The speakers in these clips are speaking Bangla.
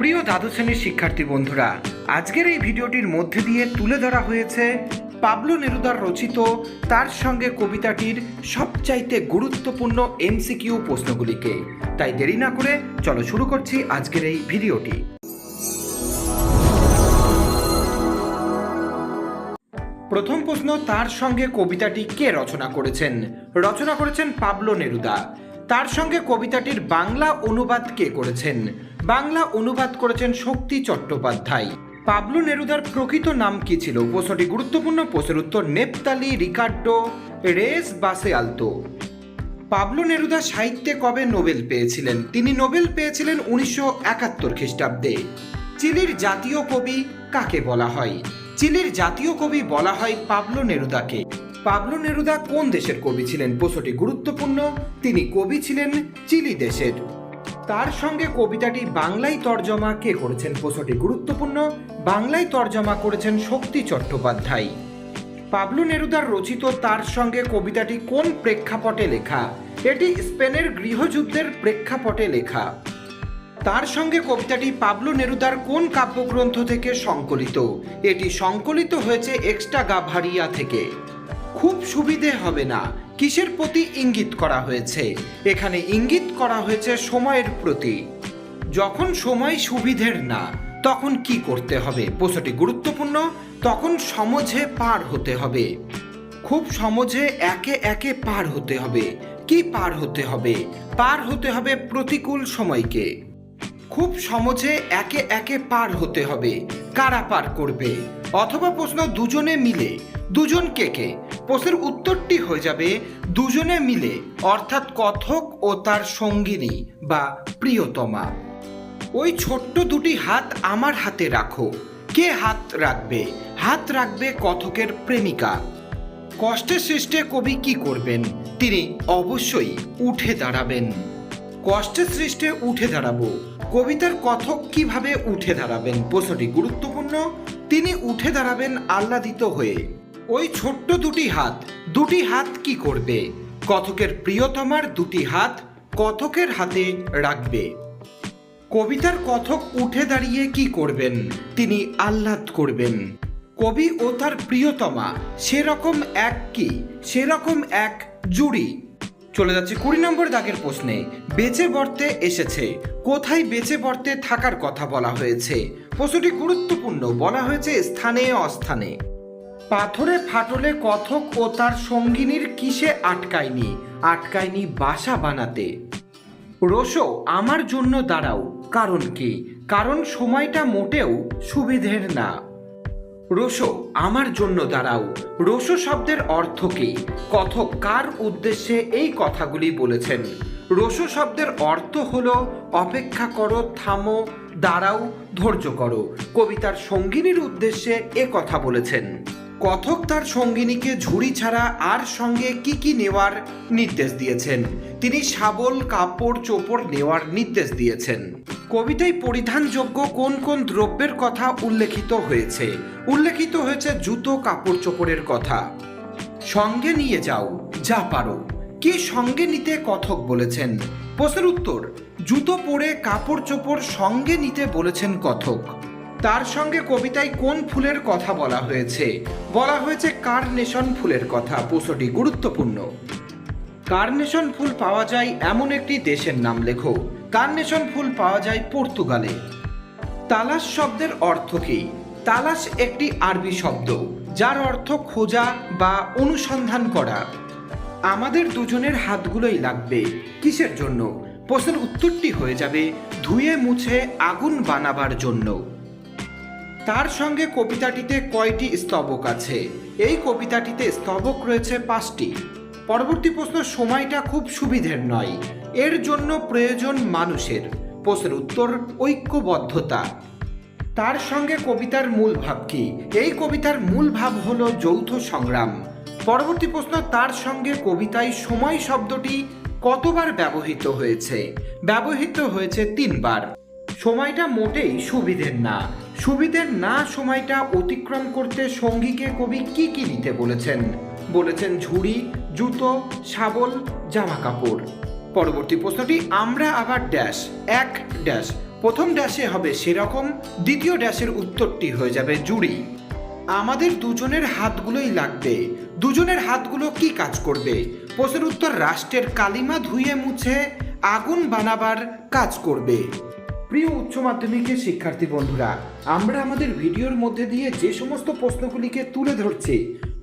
প্রিয় দ্বাদশ শ্রেণির শিক্ষার্থী বন্ধুরা, আজকের এই ভিডিওটির মধ্যে দিয়ে তুলে ধরা হয়েছে পাবলো নেরুদার রচিত, তার সঙ্গে কবিতাটির সবচাইতে গুরুত্বপূর্ণ এমসিকিউ প্রশ্নগুলিকে। তাই দেরি না করে চলো শুরু করছি আজকের এই ভিডিওটি। প্রথম প্রশ্ন, তার সঙ্গে কবিতাটি কে রচনা করেছেন? রচনা করেছেন পাবলো নেরুদা। তার সঙ্গে কবিতাটির বাংলা অনুবাদ কে করেছেন? বাংলা অনুবাদ করেছেন শক্তি চট্টোপাধ্যায়। পাবলো নেরুদার প্রকৃত নাম কি ছিল? প্রশ্নটি গুরুত্বপূর্ণ প্রশ্নের উত্তর নেপতালি, রিকার্ডো, রেস, বাসে আলতো। পাবলো নেরুদা সাহিত্যে কবে নোবেল পেয়েছিলেন? তিনি নোবেল পেয়েছিলেন উনিশশো একাত্তর খ্রিস্টাব্দে। চিলির জাতীয় কবি কাকে বলা হয়? চিলির জাতীয় কবি বলা হয় পাবলো নেরুদাকে। পাবলো নেরুদা কোন দেশের কবি ছিলেন? প্রশ্নটি গুরুত্বপূর্ণ। তিনি কবি ছিলেন চিলি দেশের। তার সঙ্গে কবিতাটি বাংলায় তর্জমা কে করেছেন প্রশ্নটি গুরুত্বপূর্ণ। বাংলায় তর্জমা করেছেন শক্তি চট্টোপাধ্যায়। পাবলু নেরুদার রচিত তার সঙ্গে কবিতাটি কোন প্রেক্ষাপটে লেখা? এটি স্পেনের গৃহযুদ্ধের প্রেক্ষাপটে লেখা। তার সঙ্গে কবিতাটি পাবলু নেরুদার কোন কাব্যগ্রন্থ থেকে সংকলিত? এটি সংকলিত হয়েছে এক্সট্রা গাভারিয়া থেকে। খুব সুবিধে হবে না। কিসের প্রতি ইঙ্গিত করা হয়েছে? এখানে ইঙ্গিত করা হয়েছে সময়ের প্রতি। যখন সময় সুবিধের না, তখন কি করতে হবে? প্রশ্নটি গুরুত্বপূর্ণ। তখন সমঝে পার হতে হবে। খুব সহজে একে একে পার হতে হবে। কি পার হতে হবে? পার হতে হবে প্রতিকূল সময়কে। খুব সহজে একে একে পার হতে হবে। কারা পার করবে? অথবা প্রশ্ন দুজনে মিলে। দুজন কে কে? প্রশ্নের উত্তরটি হয়ে যাবে দুজনে মিলে, অর্থাৎ কথক ও তার সঙ্গিনী বা প্রিয়তমা। ওই ছোট্ট দুটি হাত আমার হাতে রাখো। কে হাত রাখবে? হাত রাখবে কথকের প্রেমিকা। কষ্টের সৃষ্টে কবি কি করবেন? তিনি অবশ্যই উঠে দাঁড়াবেন। কষ্টের সৃষ্টে উঠে দাঁড়াবো। কবিতার কথক কীভাবে উঠে দাঁড়াবেন? প্রশ্নটি গুরুত্বপূর্ণ। তিনি উঠে দাঁড়াবেন আহ্লাদিত হয়ে। ওই ছোট্ট দুটি হাত দুটি হাত কি করবে? কথকের প্রিয়তমার দুটি হাত কথকের হাতে রাখবে? কবিতার কথক উঠে দাঁড়িয়ে কি করবেন? তিনি আহ্লাদ করবেন। কবি ও তার প্রিয়তমা, সেরকম এক কি? সেরকম এক জুড়ি। চলে যাচ্ছে কুড়ি নম্বর দাগের প্রশ্নে। বেঁচে বর্তে এসেছে। কোথায় বেঁচে বর্তে থাকার কথা বলা হয়েছে? প্রশ্নটি গুরুত্বপূর্ণ। বলা হয়েছে স্থানে অস্থানে। পাথরে ফাটলে কথক ও তার সঙ্গিনীর কিসে আটকায়নি? আটকায়নি বাসা বানাতে। রোশো, আমার জন্য দাঁড়াও। কারণ কি? কারণ সময়টা মোটেও সুবিধের না। রোশো, আমার জন্য দাঁড়াও। রোশো শব্দের অর্থ কি? কথক কার উদ্দেশ্যে এই কথাগুলি বলেছেন? রোশো শব্দের অর্থ হলো, অপেক্ষা করো, থামো, দাঁড়াও, ধৈর্য করো। কবিতার সঙ্গিনীর উদ্দেশ্যে এ কথা বলেছেন। কথক তার সঙ্গিনীকে ঝুড়ি ছাড়া আর সঙ্গে কি কি নেওয়ার নির্দেশ দিয়েছেন? তিনি শাবল, কাপড়, চোপড় নেওয়ার নির্দেশ দিয়েছেন। কবিতায় পরিধানযোগ্য কোন কোন দ্রব্যের কথা উল্লেখিত হয়েছে? উল্লেখিত হয়েছে জুতো, কাপড়, চোপড়ের কথা। সঙ্গে নিয়ে যাও, যা পারো। কি সঙ্গে নিতে কথক বলেছেন? প্রশ্নের উত্তর, জুতো পরে, কাপড়, চোপড় সঙ্গে নিতে বলেছেন কথক। তার সঙ্গে কবিতায় কোন ফুলের কথা বলা হয়েছে? বলা হয়েছে কার্নেশন ফুলের কথা প্রশ্নটি গুরুত্বপূর্ণ। কার্নেশন ফুল পাওয়া যায় এমন একটি দেশের নাম লেখো। কার্নেশন ফুল পাওয়া যায় পর্তুগালে। তালাশ শব্দের অর্থ কি? তালাশ একটি আরবি শব্দ, যার অর্থ খোঁজা বা অনুসন্ধান করা। আমাদের দুজনের হাতগুলোই লাগবে। কিসের জন্য? প্রশ্নের উত্তরটি হয়ে যাবে ধুয়ে মুছে আগুন বানাবার জন্য। তার সঙ্গে কবিতাটিতে কয়টি স্তবক আছে? এই কবিতাটিতে স্তবক রয়েছে পাঁচটি। পরবর্তী প্রশ্ন, সময়টা খুব সুবিধের নয়। এর জন্য প্রয়োজন মানুষের। প্রশ্নের উত্তর, ঐক্যবদ্ধতা। তার সঙ্গে কবিতার মূল ভাব কি? এই কবিতার মূল ভাব হল যৌথ সংগ্রাম। পরবর্তী প্রশ্ন, তার সঙ্গে কবিতায় সময় শব্দটি কতবার ব্যবহৃত হয়েছে? ব্যবহৃত হয়েছে তিনবার। সময়টা মোটেই সুবিধের না। সুবিধের না সময়টা অতিক্রম করতে সঙ্গীকে কবি কি কি নিতে বলেছেন? বলেছেন ঝুড়ি, জুতো, শাবল জামা কাপড় পরবর্তী প্রশ্নটি, আমরা আবার ড্যাশ এক ড্যাশ প্রথম ড্যাশে হবে সেরকম, দ্বিতীয় ড্যাশের উত্তরটি হয়ে যাবে জুড়ি আমাদের দুজনের হাতগুলোই লাগবে। দুজনের হাতগুলো কি কাজ করবে? প্রশ্নের উত্তর, রাষ্ট্রের কালিমা ধুয়ে মুছে আগুন বানাবার কাজ করবে। প্রিয় উচ্চ মাধ্যমিকের শিক্ষার্থী বন্ধুরা, আমরা আমাদের ভিডিওর মধ্যে দিয়ে যে সমস্ত প্রশ্নগুলিকে তুলে ধরছি,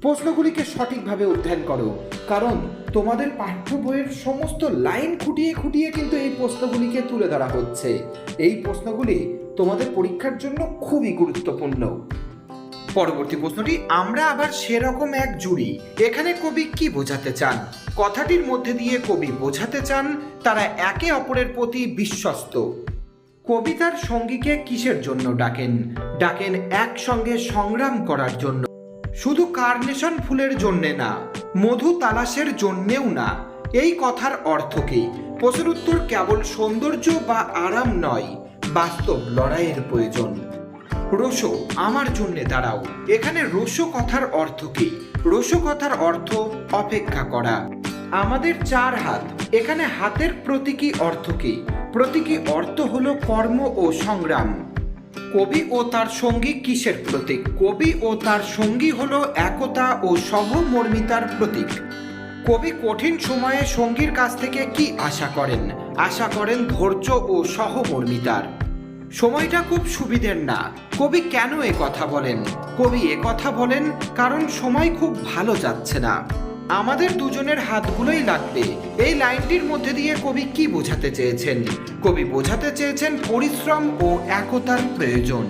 প্রশ্নগুলিকে সঠিকভাবে অধ্যয়ন করো। কারণ তোমাদের পাঠ্য বইয়ের সমস্ত লাইন খুঁটিয়ে খুঁটিয়ে কিন্তু এই প্রশ্নগুলিকে তুলে ধরা হচ্ছে। এই প্রশ্নগুলি তোমাদের পরীক্ষার জন্য খুবই গুরুত্বপূর্ণ। পরবর্তী প্রশ্নটি, আমরা আবার সেরকম এক জুড়ি। এখানে কবি কি বোঝাতে চান? কথাটির মধ্যে দিয়ে কবি বোঝাতে চান, তারা একে অপরের প্রতি বিশ্বস্ত। কবিতার সঙ্গীকে কিসের জন্য ডাকেন? ডাকেন একসঙ্গে সংগ্রাম করার জন্য। শুধু কার্নেশন ফুলের জন্যে না, মধু তালাশের জন্যেও না। এই কথার অর্থ কি? প্রশ্নের উত্তর কেবল সৌন্দর্য বা আরাম নয়, বাস্তব লড়াইয়ের প্রয়োজন। রোশো, আমার জন্য দাঁড়াও। এখানে রোশো কথার অর্থ কি? রোশো কথার অর্থ অপেক্ষা করা। আমাদের চার হাত। এখানে হাতের প্রতীকী অর্থ কি? প্রতীকী অর্থ হল কর্ম ও সংগ্রাম। কবি ও তার সঙ্গী কিসের প্রতীক? কবি ও তার সঙ্গী হল একতা ও সহমর্মিতার প্রতীক। কবি কঠিন সময়ে সঙ্গীর কাছ থেকে কি আশা করেন? আশা করেন ধৈর্য ও সহমর্মিতার। সময়টা খুব সুবিধের না। কবি কেন এ কথা বলেন? কবি এ কথা বলেন কারণ সময় খুব ভালো যাচ্ছে না। আমাদের দুজনের হাতগুলোই লাগবে। এই লাইনটির মধ্যে দিয়ে কবি কি বোঝাতে চেয়েছেন? কবি বোঝাতে চেয়েছেন পরিশ্রম ও একতার প্রয়োজন।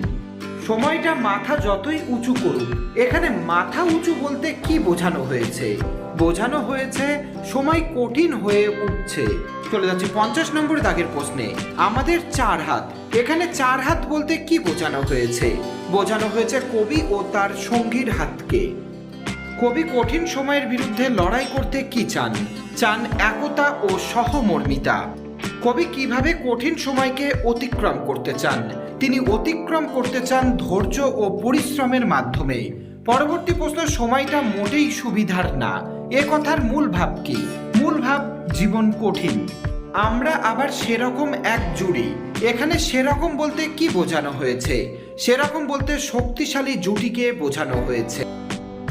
সময়টা মাথা যতই উঁচু করুক, এখানে মাথা উঁচু বলতে কি বোঝানো হয়েছে? বোঝানো হয়েছে সময় কঠিন হয়ে উঠছে। চলে যাচ্ছি পঞ্চাশ নম্বর দাগের প্রশ্নে। আমাদের চার হাত, এখানে চার হাত বলতে কি বোঝানো হয়েছে? বোঝানো হয়েছে কবি ও তার সঙ্গীর হাতকে। কবি কঠিন সময়ের বিরুদ্ধে লড়াই করতে কি চান? চান একতা ও সহমর্মিতা। কবি কীভাবে কঠিন সময়কে অতিক্রম করতে চান? তিনি অতিক্রম করতে চান ধৈর্য ও পরিশ্রমের মাধ্যমে। পরবর্তী প্রশ্ন সময়টা মোটেই সুবিধার না। এ কথার মূল ভাব কি? মূল ভাব, জীবন কঠিন। আমরা আবার সেরকম এক জুড়ি এখানে সেরকম বলতে কি বোঝানো হয়েছে? সেরকম বলতে শক্তিশালী জুটিকে বোঝানো হয়েছে।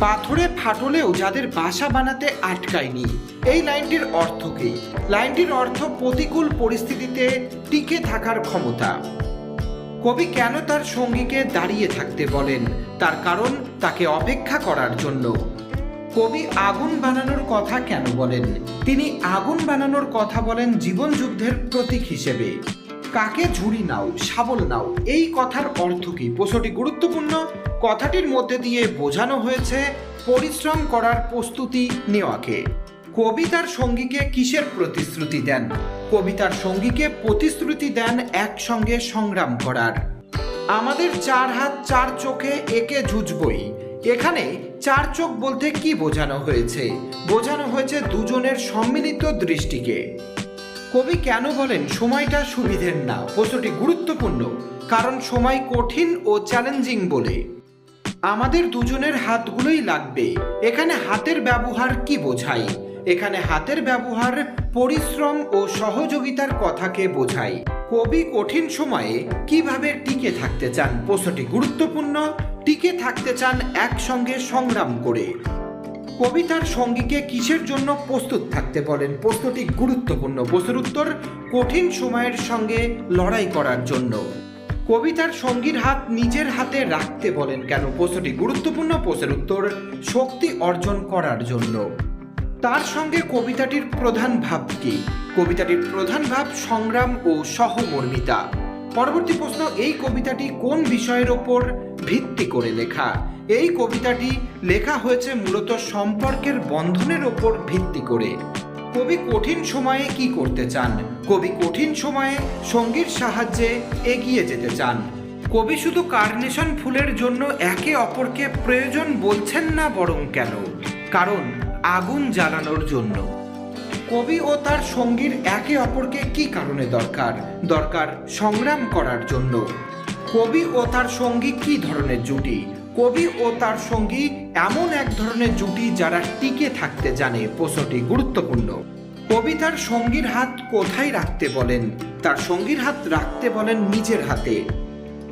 পাথরে ফাটলেও যাদের বাসা বানাতে আটকায়নি। এই লাইনটির অর্থ কি? লাইনটির অর্থ প্রতিকূল পরিস্থিতিতে টিকে থাকার ক্ষমতা। কবি কেন তার সঙ্গীকে দাঁড়িয়ে থাকতে বলেন? তার কারণ তাকে অপেক্ষা করার জন্য। কবি আগুন বানানোর কথা কেন বলেন? তিনি আগুন বানানোর কথা বলেন জীবন যুদ্ধের প্রতীক হিসেবে। কাকে ঝুড়ি নাও, শাবল নাও, এই কথার অর্থ কি? প্রশ্নটি গুরুত্বপূর্ণ। কথাটির মধ্যে দিয়ে বোঝানো হয়েছে পরিশ্রম করার প্রস্তুতি নেওয়াকে। কবিতার সঙ্গীকে কিসের প্রতিশ্রুতি দেন? কবিতার সঙ্গীকে প্রতিশ্রুতি দেন একসঙ্গে সংগ্রাম করার। আমাদের চার হাত, চার চোখে একে জুজবই এখানে চার চোখ বলতে কি বোঝানো হয়েছে? বোঝানো হয়েছে দুজনের সম্মিলিত দৃষ্টিকে। কবি কেন বলেন সময়টা সুবিধের না? প্রশ্নটি গুরুত্বপূর্ণ, কারণ সময় কঠিন ও চ্যালেঞ্জিং বলে। আমাদের দুজনের হাতগুলোই লাগবে। এখানে হাতের ব্যবহার কি বোঝায়? এখানে হাতের ব্যবহার পরিশ্রম ও সহযোগিতার কথাকে বোঝায়। কবি কঠিন সময়ে কীভাবে টিকে থাকতে চান? প্রশ্নটি গুরুত্বপূর্ণ, টিকে থাকতে চান একসঙ্গে সংগ্রাম করে। কবিতার সঙ্গীকে কিসের জন্য প্রস্তুত থাকতে বলেন? প্রশ্নটি গুরুত্বপূর্ণ। প্রশ্নের উত্তর, কঠিন সময়ের সঙ্গে লড়াই করার জন্য। কবিতার সঙ্গীর হাত নিজের হাতে রাখতে বলেন কেন? প্রশ্নটি গুরুত্বপূর্ণ। প্রশ্নের উত্তর, শক্তি অর্জন করার জন্য। তার সঙ্গে কবিতাটির প্রধান ভাব কি? কবিতাটির প্রধান ভাব সংগ্রাম ও সহমর্মিতা। পরবর্তী প্রশ্ন, এই কবিতাটি কোন বিষয়ের ওপর ভিত্তি করে লেখা। এই কবিতাটি লেখা হয়েছে মূলত সম্পর্কের বন্ধনের ওপর ভিত্তি করে। কবি কঠিন সময়ে কি করতে চান? কবি কঠিন সময়ে সঙ্গীর সাহায্যে এগিয়ে যেতে চান। কবি শুধু কার্নেশন ফুলের জন্য একে অপরকে প্রয়োজন বলছেন না বরং কেন? কারণ আগুন জ্বালানোর জন্য। কবি ও তার সঙ্গীর একে অপরকে কি কারণে দরকার? দরকার সংগ্রাম করার জন্য। কবি ও তার সঙ্গী কি ধরনের জুটি? কবি ও তার সঙ্গী এমন এক ধরনের জুটি যারা টিকে থাকতে জানে, প্রশ্নটি গুরুত্বপূর্ণ। কবি তার সঙ্গীর হাত কোথায় রাখতে বলেন? তার সঙ্গীর হাত রাখতে বলেন নিজের হাতে।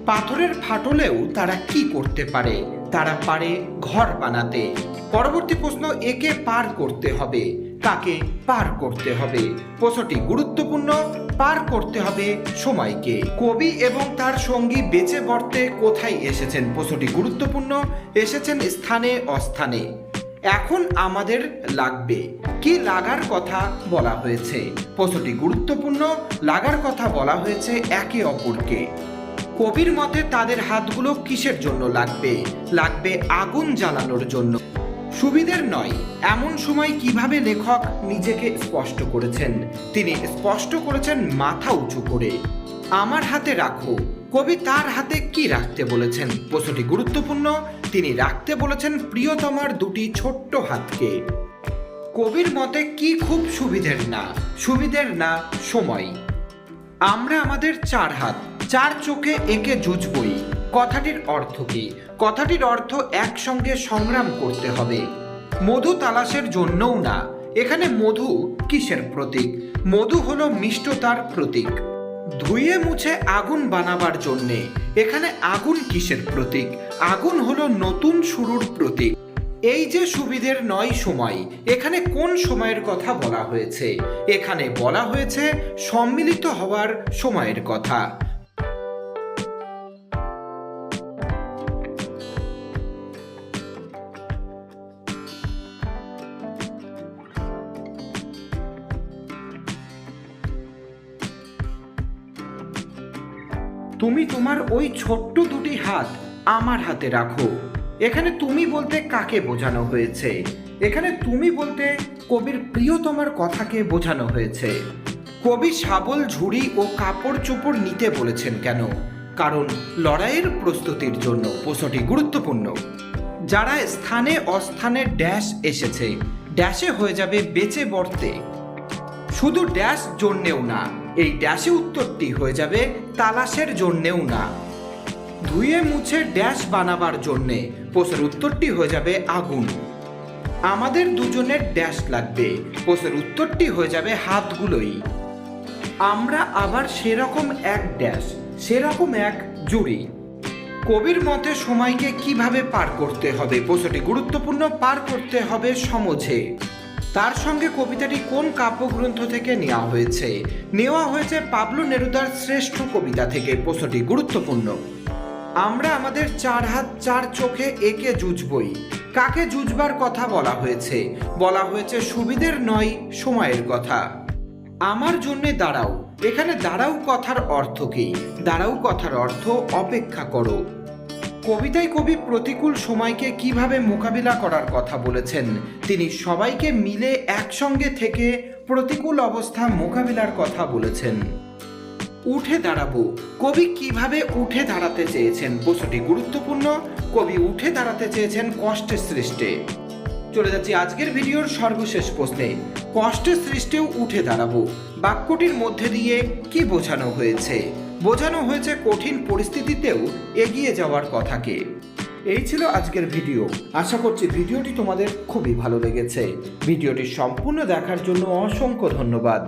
পাথরের ফাটলেও তারা কি করতে পারে? তারা পারে ঘর বানাতে। পরবর্তী প্রশ্ন, একে পার করতে হবে। কাকে পার করতে হবে। প্রশ্নটি গুরুত্বপূর্ণ, পার করতে হবে সময়কে। কবি এবং তার সঙ্গী বেঁচে বর্তে কোথায় এসেছেন? প্রশ্নটি গুরুত্বপূর্ণ, এসেছেন স্থানে অস্থানে। এখন আমাদের লাগবে, কি লাগার কথা বলা হয়েছে? প্রশ্নটি গুরুত্বপূর্ণ, লাগার কথা বলা হয়েছে একে অপরকে। কবির মতে তাদের হাতগুলো কিসের জন্য লাগবে? লাগবে আগুন জ্বালানোর জন্য। সুবিধের নয়, এমন সময় কীভাবে লেখক নিজেকে স্পষ্ট করেছেন? তিনি স্পষ্ট করেছেন মাথা উঁচু করে। আমার হাতে রাখো, কবি তার হাতে কি রাখতে বলেছেন? প্রশ্নটি গুরুত্বপূর্ণ, তিনি রাখতে বলেছেন প্রিয়তমার দুটি ছোট্ট হাতকে। কবির মতে কি খুব সুবিধের না? সুবিধের না, সময়। আমরা আমাদের চার হাত, চার চোখে একে জুজবই কথাটির অর্থ কি? কথাটির অর্থ একসঙ্গে সংগ্রাম করতে হবে। মধু তালাশের জন্যও না, এখানে মধু কিসের প্রতীক? মধু হলো মিষ্টতার প্রতীক। ধুয়ে মুছে আগুন বানাবার জন্যে, এখানে আগুন কিসের প্রতীক? আগুন হলো নতুন শুরুর প্রতীক। এই যে সুবিধের নয় সময়, এখানে কোন সময়ের কথা বলা হয়েছে? এখানে বলা হয়েছে সম্মিলিত হওয়ার সময়ের কথা। তুমি তোমার ওই ছোট্ট দুটি হাত আমার হাতে রাখো। এখানে তুমি বলতে কাকে বোঝানো হয়েছে? এখানে তুমি বলতে কবির প্রিয়তমার কথাকে বোঝানো হয়েছে। কবি শাবল, ঝুড়ি ও কাপড় চোপড় নিতে বলেছেন কেন? কারণ লড়াইয়ের প্রস্তুতির জন্য প্রশ্নটি গুরুত্বপূর্ণ। যারা স্থানে অস্থানে ড্যাশ এসেছে, ড্যাশে হয়ে যাবে বেঁচে বর্তে শুধু ড্যাশ জন্যেও না এই ড্যাশে উত্তরটি হয়ে যাবে তালাশের জন্যেও না। ধুয়ে মুছে ড্যাশ বানাবার জন্যে প্রশ্নের উত্তরটি হয়ে যাবে আগুন। আমাদের দুজনের ড্যাশ লাগবে প্রশ্নের উত্তরটি হয়ে যাবে হাতগুলোই। আমরা আবার সেরকম এক ড্যাশ, সেরকম এক জুড়ি। কবির মতে সময়কে কীভাবে পার করতে হবে প্রশ্নটি গুরুত্বপূর্ণ, পার করতে হবে সমঝে। তার সঙ্গে কবিতাটি কোন কাব্যগ্রন্থ থেকে নেওয়া হয়েছে? নেওয়া হয়েছে পাবলো নেরুদার শ্রেষ্ঠ কবিতা থেকে, প্রশ্নটি গুরুত্বপূর্ণ। আমরা আমাদের চার হাত চার চোখে একে জুজবই কাকে জুজবার কথা বলা হয়েছে? বলা হয়েছে সুবিধের নয়, সময়ের কথা। আমার জন্যে দাঁড়াও। এখানে দাঁড়াও কথার অর্থ কি? দাঁড়াও কথার অর্থ অপেক্ষা করো। কবিতায় কবি প্রতিকূল সময়কে কীভাবে মোকাবিলা করার কথা বলেছেন, তিনি সবাইকে মিলে একসঙ্গে থেকে প্রতিকূল অবস্থা মোকাবিলার কথা বলেছেন। উঠে দাঁড়াবো, কবি কীভাবে উঠে দাঁড়াতে চেয়েছেন প্রশ্নটি গুরুত্বপূর্ণ, কবি উঠে দাঁড়াতে চেয়েছেন কষ্টের সৃষ্টে। চলে যাচ্ছি আজকের ভিডিওর সর্বশেষ প্রশ্নে, কষ্টের সৃষ্টেও উঠে দাঁড়াবো, বাক্যটির মধ্যে দিয়ে কি বোঝানো হয়েছে? বোঝানো হয়েছে কঠিন পরিস্থিতিতেও এগিয়ে যাওয়ার কথাকে। এই ছিল আজকের ভিডিও। আশা করছি ভিডিওটি তোমাদের খুবই ভালো লেগেছে। ভিডিওটি সম্পূর্ণ দেখার জন্য অসংখ্য ধন্যবাদ।